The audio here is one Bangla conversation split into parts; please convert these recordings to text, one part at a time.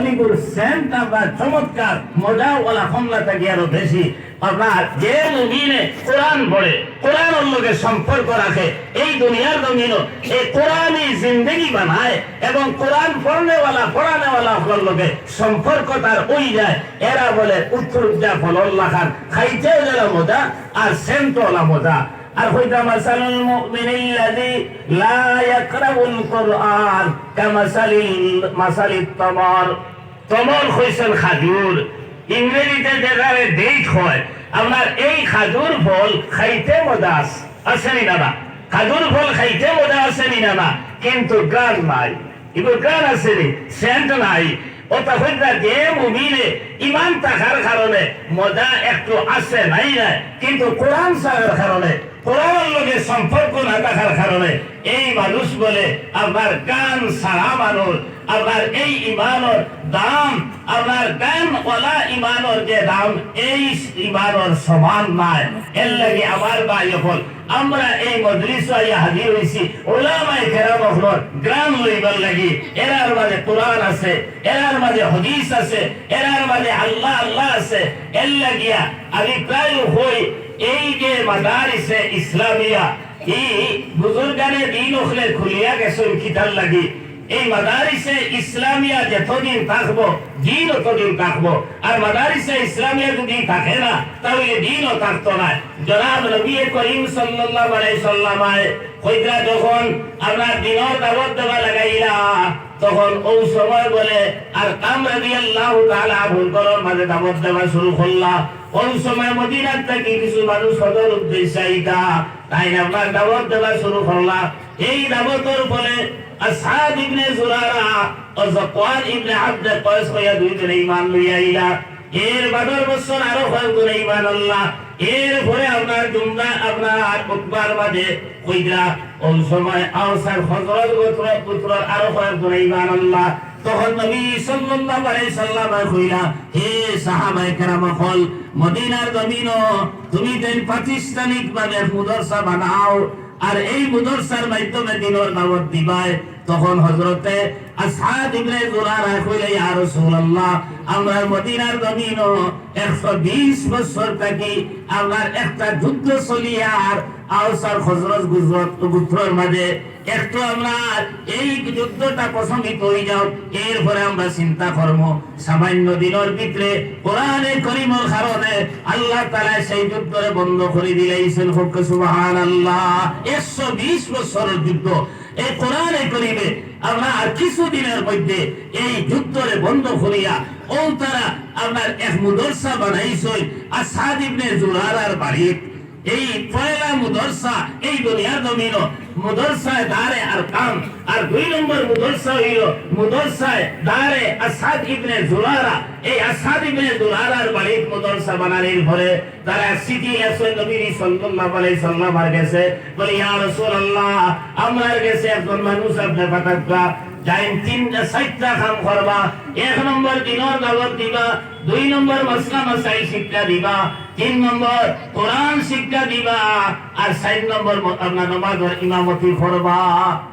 অলিগুর সেন্ট আপনার চমৎকার মজা ওলা কমলা থাকি আরও বেশি? যে কোরআন পড়ে কোরআনের লোকের সম্পর্ক রাখে, এই দুনিয়ার কোরআনই জিন্দগি বানায় এবং কোরআন পড়নেওয়ালা লোকে সম্পর্ক তার ওই যায়। এরা বলে, উত্তর উদ্যাপন খান, খাইতেও গেল মজা আর মজা। আর হইতা মাসালুল লা কুরআন, কামাসালিল মাসালিত তামার। তমর হইছেন খাজুর। ইংরেজিতে যেভাবে ডেট হয় আপনার এই খাজুর ফল খাইতে মজা আস- আসেনি দাদা খাজুর ফল খাইতে মজা আসেনি দাদা কিন্তু গান নাই। এগুলো গান আসেনি সেন্ট নাই। যে মুমিনে ইমান থাকার কারণে মজা একটু আসে নাই না। কিন্তু কোরআন সারার কারণে, কোরআনের লগে সম্পর্ক না থাকার কারণে এই মানুষ বলে আপনার গান সারা মানুষ আপনার এই ইমানের দাম আপনার গান ওলা ইমানের যে দাম, এই ইমানের সমান নাই। এর লাগে আমার ভাই এখন আমরা এই মজলিস হাজির হয়েছি ওলামাই কেরাম হল, গ্রাম লইবার লাগি। এরার মাঝে কোরআন আছে, এরার মাঝে হদিস আছে, এরার মাঝে আল্লাহ আল্লাহ আছে। এর লাগিয়া আমি প্রায় হই এই যে মাদারিসে ইসলামিয়া, এই বুজুর্গানে দিন ওখলে খুলিয়া গেছেন খিতার লাগি। এই মাদারিসে ইসলামিয়া যতদিন থাকব, দিন ততদিন থাকব, আর মাদারিসে ইসলামিয়া যদি থাকে না, তাহলে দিনও থাকতো না। জনাব নবী করিম সাল্লাল্লাহু আলাইহি সাল্লামায় কইরা যখন আপনার দিনের দাওয়াত দেওয়া লাগাইলা, তখন ওই সময় বলে, আর কাম রাদিয়াল্লাহু তাআলা ভুলকরর মাঝে দাওয়াত দেওয়া শুরু করলা। ওই সময় মদিনার থেকে কিছু মানুষ সদর উদ্দেশ্যে আইতা, তাই আপনার দাওয়াত দেওয়া শুরু করলা। এই দাওয়াতের ফলে আসহাব ইবনে জুরারা ও জাকওয়ান ইবনে আব্দ কয়স হইয়া দুইজনে ঈমান লইয়া আইলা। এর বাদর বছর আরও কয়েকজন ঈমান আল্লাহ এর পরে আপনার জুমরা আপনার উকবার মাঝে কইরা ওই সময় আওসার হযরত গোত্র পুত্র আরও কয়েকজন ঈমান আল্লাহ তখন নবী সাল্লাল্লাহু আলাইহি সাল্লাম কইলা হে সাহাবায়ে কেরাম হল, মদিনার জমিনও তুমি তেন প্রাতিষ্ঠানিক ভাবে মুদরসা বানাও। আর এই মুদরসার মাধ্যমে দিনের দাওয়াত দিবায়, তখন হযরতে আসহাব ইবনে জুরারা কইলে, ইয়া রাসূলুল্লাহ, আমরা মদিনার জমিন 120 বছর থাকি আমার একটা যুদ্ধ চলিয়া আর আওসার হযরত গুজরাত গুত্রর মাঝে একটু আমরা এই যুদ্ধটা প্রসঙ্গিত হয়ে যাও। এরপরে আমরা চিন্তা করব। সামান্য দিনের ভিতরে কোরআনে করিমর কারণে আল্লাহ তালা সেই যুদ্ধরে বন্ধ করে দিলেইছেন। হোক সুবাহান আল্লাহ একশো বিশ বছরের যুদ্ধ। এই কোরআনে করিবে আর কিছুদিনের মধ্যে এই যুদ্ধরে বন্ধ করিয়া ও তারা আপনার এক মুদরসা বানাইছই আর সাদ ইবনে জুরারার বাড়ির এই পয়লা মুদরসা এই দুনিয়া জমিন মুদরসায় দারে আর কাম। আর দুই নম্বর মুদরসা হইল মুদরসায় দারে আসাদ ইবনে জুলারা। এই আসাদ ইবনে জুলারার বাড়িতে মুদরসা বানানোর পরে তারা সিটি এসে নবী সাল্লাল্লাহু আলাইহি সাল্লাম আর গেছে। বলে, ইয়া রাসূলুল্লাহ, আমার গেছে একজন মানুষ, আপনি পাঠাবা যাইন তিনটা, চারটা কাম করবা। এক নম্বর দিনের দাওয়াত দিবা। দুই নম্বর মসলা মশাই শিক্ষা দিবা। তিন নম্বর, কোরআন শিক্ষা দিবা আর চার নম্বর আপনার নমাজের ইমামতি করবা।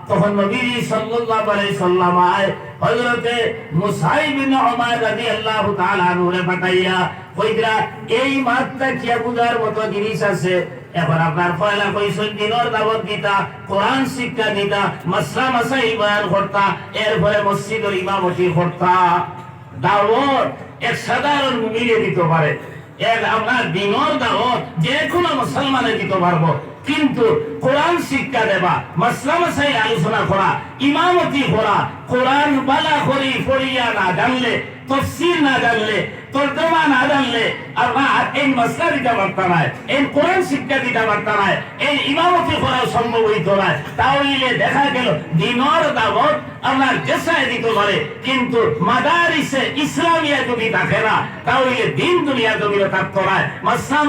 তখন নবী সাল্লাল্লাহু আলাইহি সাল্লাম আয় হযরতে মুসাইব বিন উমার রাদিয়াল্লাহু তাআলা আনহুরে পাঠাইয়া কইরা, এই মাত্রা কি বুঝার মতো জিনিস আছে। এখন আপনার পয়লা কইসন দিনের দাওয়াত দিতা, কোরআন শিক্ষা দিতা, মাসলা মাসাই বয়ান করতা, এরপরে মসজিদের ইমামতি করতা। দাওয়াত এক সাধারণ মুমিনে দিতে পারে। এক আমরা দিনের দাওয়াত যে কোনো মুসলমানে দিতে পারব কিন্তু কোরআন শিক্ষা দেবা, মাসলাম মাসাই আলোচনা করা, ইমামতি করা, কোরআন বালা করি পড়িয়া না জানলে, তফসির না জানলে তর্জমা না জানলে আপনার এই মশলা দিতে পারত না, এই কোরআন শিক্ষা দিতে পারত না, এই ইমামতি করা সম্ভব হইত না। তাহলে দেখা গেল, দিনর দাবত দিতে পারে কিন্তু মাদারিসে ইসলামিয়া যদি থাকে না, তাহলে দিন দুনিয়া থাকতো না মাসা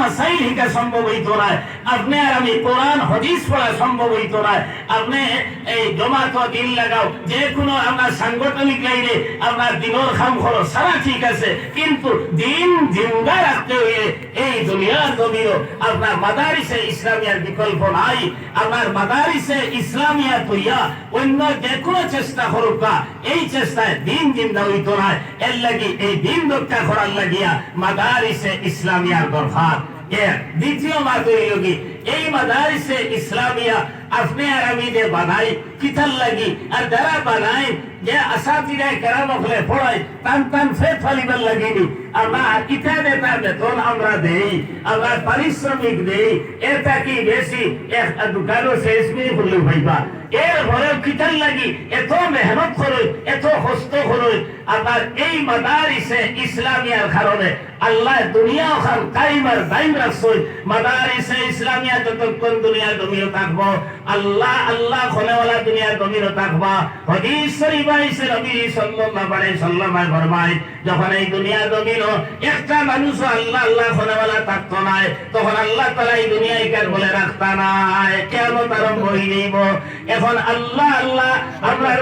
সম্ভব হইত না, আপনি আর আমি কোরআন, হদিস পড়া সম্ভব হইত না, আপনি এই জমাত দিন লাগাও, যে কোনো আপনার সাংগঠনিক লাইনে আপনার দিনের খাম খরচ সারা ঠিক আছে, কিন্তু দিন জিন্দা রাখতে এই দুনিয়ার জমিও আপনার মাদারিসে ইসলামিয়ার বিকল্প নাই। আপনার মাদারিসে ইসলামিয়া তৈয়া অন্য যে কোনো চেষ্টা করুক এই চেষ্টায় দিন জিন্দা হইতো না। এর লাগি এই দিন রক্ষা করার লাগিয়া মাদারিসে ইসলামিয়ার দরকার। দ্বিতীয় মাত হইল এই মাদারিসে ইসলামিয়া আপনি আর আমি যে বানাই, কিতার লাগি আর যারা বানাই এই মাদারিসে ইসলামিয়ার কারণে আল্লাহ দুনিয়া ওখান কাইমার দাইম রাখছই মাদারিসে ইসলামিয়া যতক্ষণ দুনিয়ার জমিও থাকব, আল্লাহ আল্লাহ খনেওয়ালা দুনিয়ার জমিও থাকবা। হদিস শরীফ আপনার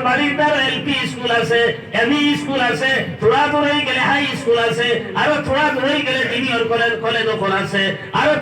স্কুল আছে আরও কলেজ আছে, আরও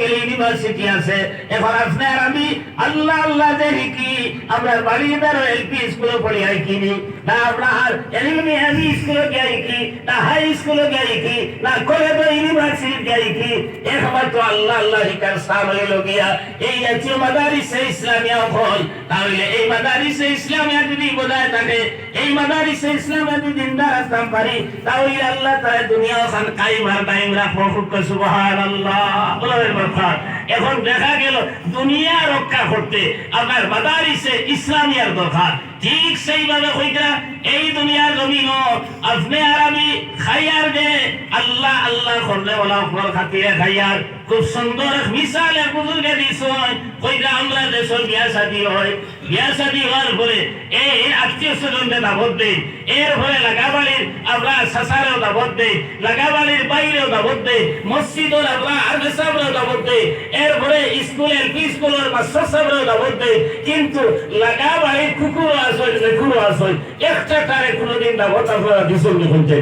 গেলে ইউনিভার্সিটি আছে। এখন আপনি আর আমি, আল্লাহ আল্লাহ যে কি, আমরা বাড়ির দ্বারা এলপি স্কুলে পড়ি আই কিনি না আমরা আর এলিমি এমই স্কুলে গিয়ে কি, না হাই স্কুলে গিয়ে কি, না কলেজ ইউনিভার্সিটি গিয়ে কি একমাত্র আল্লাহ আল্লাহ হিকার স্থান হইল গিয়া এই জাতীয় মাদারিসে ইসলামিয়া হল তাহলে এই মাদারিসে ইসলামিয়া যদি বোঝায় থাকে, এই মাদারিসে ইসলামিয়া যদি জিন্দা রাখতাম পারি, তাহলে আল্লাহ তাআলা দুনিয়া খান কাইমার টাইম খুব সুবহানাল্লাহ। বলার কথা। এখন দেখা গেল, দুনিয়া রক্ষা করতে আপনার মাদারিসে ইসলামিয়ার দরকার। ঠিক সেইভাবে কইরা that এই দুনিয়ার জমিন আপনি আর আমি খাইয়ার দে। আল্লাহ আল্লাহ করলে ওলা উপর খাতিরে খাইয়ার। খুব সুন্দর মিসাল বুজুর্গে দিছ কইরা আমরা দেশের বিয়া শাদী হয়। বিয়া শাদী হওয়ার পরে এই আত্মীয় স্বজনদের দাবত দেই। এর পরে লাগাবালির আমরা সাসারেও দাবত দেই। লাগাবালির বাইরেও দাবত দেই। মসজিদর আমরা আর্মে সাহেবরেও দাবত দেই। এরপরে স্কুল এলপি স্কুলের মাস্টার সাহেবরেও দাবত দেই। কিন্তু লাগাবালির কুকুর আসয় মেকুরও আসয় একটা তারে কোনোদিন দাবত করা দিছেন শুনতে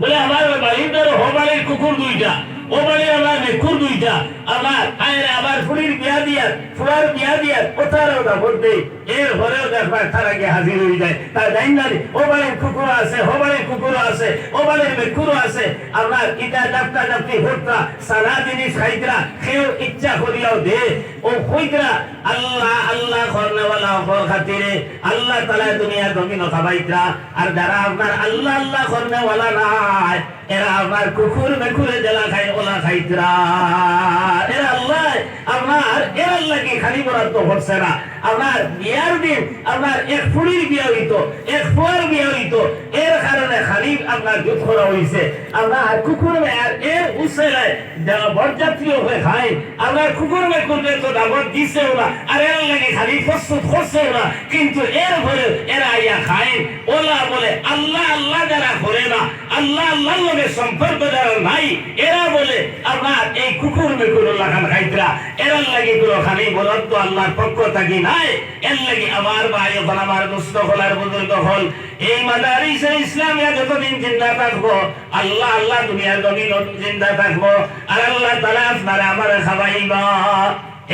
বলে, আমার বাড়ির বাড়ির কুকুর দুইটা, ও বাড়ি আমার মেকুর দুইটা, আমার আয়ের আমার ফুড়ির বিয়া দিয়ার, ফুলার বিয়া দিয়ার কোথাও না বলতে? এর ঘরেও দেখবার তার আগে হাজির হয়ে যায়। তার জানি না ও বাড়ির কুকুর আছে, ও বাড়ির কুকুর আছে, ও বাড়ির মেকুর আছে। আপনার ইটা ডাক্তার ডাক্তি হত্যা সারা জিনিস খাইতরা কেউ ইচ্ছা করিয়াও দে। ও কইতরা আল্লাহ আল্লাহ করনেওয়ালা অপর খাতিরে আল্লাহ তালা দুনিয়া জমিন খাবাইতরা আর যারা আপনার আল্লাহ আল্লাহ করনেওয়ালা নাই, এরা আপনার কুকুর মেকুরে জেলা খাই ওলা খাইতরা এরা আল্লাহ আপনার এর আল্লাহ কি খালি বরাদ্দ করছে না। আপনার বিয়ার দিন, আপনার এক ফুড়ির বিয়া হইতো, এক ফুয়ার বিয়া হইতো। এর কারণে খালি আপনার যুদ্ধ করা হইছে আপনার কুকুর মেয়ার এর উসেলায় বরযাত্রী হয়ে খায়, আপনার কুকুর তো ওরা আর এর লাগে খালি প্রস্তুত করছে ওরা কিন্তু এর ভরে এরা আইয়া খায়। ওলা বলে, আল্লাহ আল্লাহ যারা করে না, আল্লাহ আল্লাহ লগে সম্পর্ক যারা নাই, এরা আপনার এই কুকুর মেকুর লাগান খাইতরা। এর লাগে গুলো খালি তো আল্লাহর পক্ষ থাকি নাই, এর লাগে আমার ভাই এখন আমার দুস্থ হলার বুজুর্গ হল। এই মাদারিসে ইসলামিয়া যতদিন জিন্দা থাকব, আল্লাহ আল্লাহ দুনিয়ার জমিন জিন্দা থাকব, আর আল্লাহ তালা আপনারা আমার খাবাইবা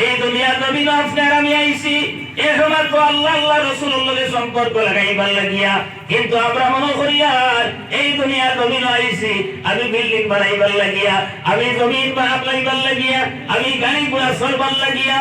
এই দুনিয়ার নবীন আপনার আমি আইছি। একমাত্র আল্লাহ আল্লাহ রসুল্লাহ সম্পর্ক লাগাইবার লাগিয়া। কিন্তু আমরা মনে করি, আর এই দুনিয়ার জমিন আইছি। আমি বিল্ডিং বানাইবার লাগিয়া, আমি জমিন বানাইবার লাগিয়া, আমি গাড়ি ঘোড়া চলবার লাগিয়া।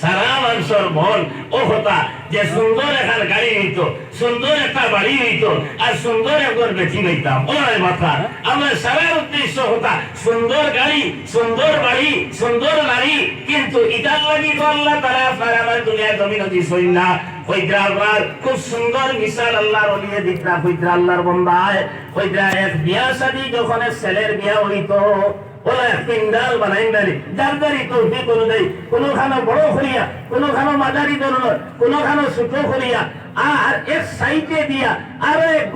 সারা মানুষের মন ও হতা, যে সুন্দর একটা গাড়ি হইতো, সুন্দর একটা বাড়ি হইতো, আর সুন্দর একবার বেশি হইতাম ওনার মাথা, আমরা সারা উদ্দেশ্য হতা, সুন্দর গাড়ি, সুন্দর বাড়ি, সুন্দর নারী, কিন্তু ইটার লাগি আল্লাহ তারা আপনার আমার দুনিয়া জমিন দিছই না কইদ্রা আবার খুব সুন্দর মিসাল আল্লাহর অলিয়ে দিকরা কইদ্রা আল্লাহর বন্দায় কইদ্রা এক বিয়া শাদী যখন ছেলের বিয়া হইতো ওলা এক পিন্ডাল বানাইন দালি যার দারি তৌফিক অনুযায়ী, কোনোখানো বড় করিয়া কোনোখানো মাঝারি ধরনের, কোনোখানো ছোট করিয়া এক সাইডে দিয়া আরও এক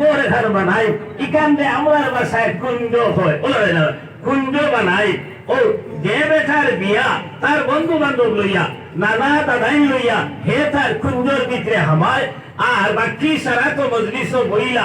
কুঞ্জ হয়। ওলা কুঞ্জ বানাই। ও যে বিয়া, তার বন্ধু বান্ধব লইয়া, নানা দাদাইন লইয়া, হে তার কুঞ্জর ভিতরে হামায়, আর বাকি সারা তো মজলিস বইলা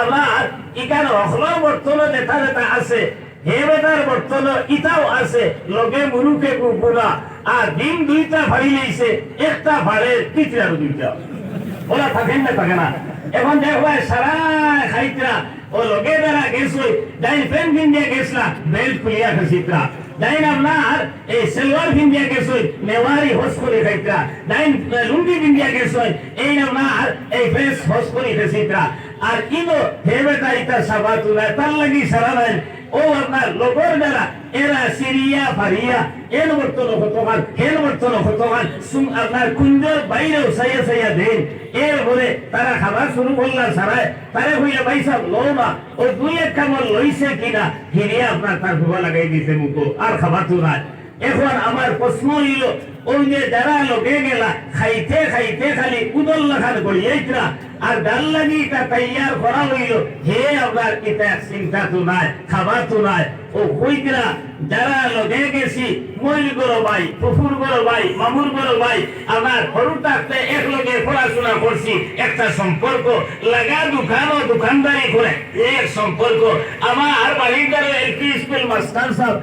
আবার ইকান অখলার বর্তন নেতা নেতা আছে হে বেটার বর্তন ইটাও আছে, লগে মুরুকে কুকুরা আর ডিম দুইটা ফাড়ি লইছে একটা ফাড়ে তিতরা দুইটা। ওরা থাকেন না থাকে না? এখন দেখো সারা খাইতরা, ও লগে দ্বারা গেছই ডাইন পেন কিনিয়া গেছলা, বেল্ট খুলিয়া খাসিতরা ডাইন আপনার এই সেলওয়ার ভিন্দিয়া গেছই নেওয়ারি হোস করে খাইতরা ডাইন লুঙ্গি কিনিয়া গেছই এই আপনার এই ফেস হোস করে খাসিতরা আর ইনো হে বেটা সাবাতুলা সাবা তুলা তার লাগি সারা ও আপনার লোকর দ্বারা এরা সিরিয়া, ফারিয়া, এর বর্তন হতমান এর বর্তন হতমান সুম আপনার কুঞ্জ বাইরেও সাইয়া সাইয়া দেন। বলে তারা খাবার শুরু করলা সারায়। তারা হইয়া ভাই সব লো না ও দুই এক কামড় লইছে কিনা? হিরিয়া আপনার তার ভুবা লাগাই দিছে মুখো, আর খাবার তো এখন আমার প্রশ্ন হইল ওই যে যারা লোকে গেলা খাইতে খাইতে খালি উদল লাখান করিয়াইতরা আর ডাল লাগি তা তৈয়ার করা হইল, হে আপনার এটা চিন্তা তো নাই, খাবার তো নাই। ও কইতরা যারা লগে গেছি, মইল গরো ভাই পুফুর গরো ভাই, মামুর গরো ভাই, আমার সরু থাকতে এক লগে পড়াশোনা করছি, একটা সম্পর্ক, লাগা দোকান ও দোকানদারি করে এক সম্পর্ক। আমার বাড়ির এলপি স্কুল মাস্টার সাহেব